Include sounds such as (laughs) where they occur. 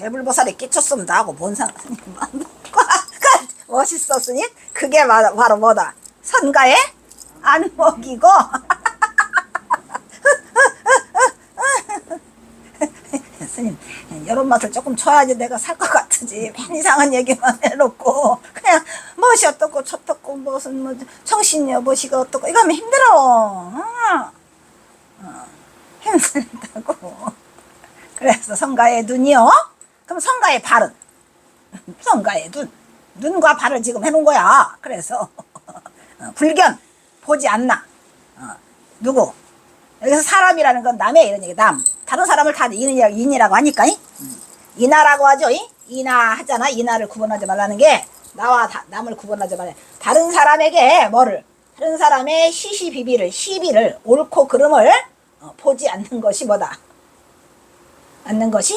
재불보살이 끼쳤습니다 하고 본상 (laughs) 멋있었으니 그게 바- 바로 뭐다? 선가에 안 먹이고. 스님 이런 맛을 조금 쳐야지 내가 살 것 같으지. 맨 이상한 얘기만 해놓고. 그냥 멋이 어떻고 저떻고 무슨 뭐 정신이 무엇이가 어떻고 이거 하면 힘들어. 어. 어, (laughs) 힘들다고. 그래서 성가의 눈이요 그럼 성가의 발은? (laughs) 성가의 눈. 눈과 발을 지금 해놓은 거야. 그래서 (laughs) 어, 불견. 보지 않나. 어, 누구? 여기서 사람이라는 건 남의 이런 얘기 남 다른 사람을 다 인이라고, 인이라고 하니까 이? 음. 인하라고 하죠 이? 인하 하잖아. 인하를 구분하지 말라는 게 나와 다- 남을 구분하지 말라 다른 사람에게 뭐를? 다른 사람의 시시비비를 시비를 옳고 그름을 어, 보지 않는 것이 뭐다? 않는 것이